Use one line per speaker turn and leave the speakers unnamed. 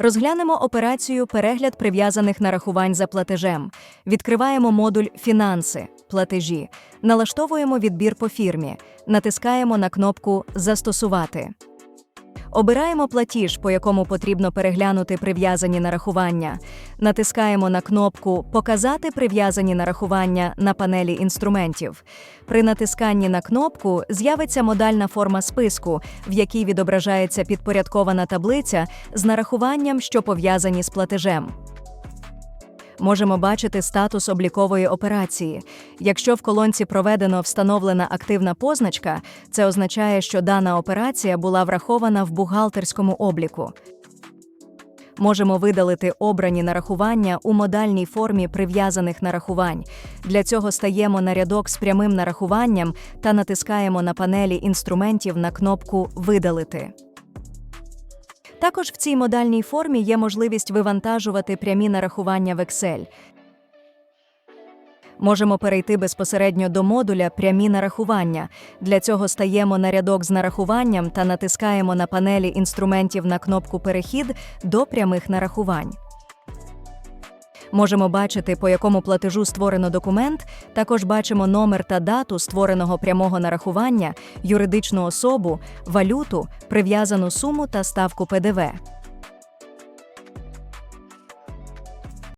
Розглянемо операцію Перегляд прив'язаних нарахувань за платежем. Відкриваємо модуль Фінанси, платежі, налаштовуємо відбір по фірмі, натискаємо на кнопку Застосувати. Обираємо платіж, по якому потрібно переглянути прив'язані нарахування. Натискаємо на кнопку Показати прив'язані нарахування на панелі інструментів. При натисканні на кнопку з'явиться модальна форма списку, в якій відображається підпорядкована таблиця з нарахуванням, що пов'язані з платежем. Можемо бачити статус облікової операції. Якщо в колонці проведено встановлена активна позначка, це означає, що дана операція була врахована в бухгалтерському обліку. Можемо видалити обрані нарахування у модальній формі прив'язаних нарахувань. Для цього стаємо на рядок з прямим нарахуванням та натискаємо на панелі інструментів на кнопку Видалити. Також в цій модальній формі є можливість вивантажувати прямі нарахування в Excel. Можемо перейти безпосередньо до модуля Прямі нарахування. Для цього стаємо на рядок з нарахуванням та натискаємо на панелі інструментів на кнопку Перехід до прямих нарахувань. Можемо бачити, по якому платежу створено документ. Також бачимо номер та дату створеного прямого нарахування, юридичну особу, валюту, прив'язану суму та ставку ПДВ.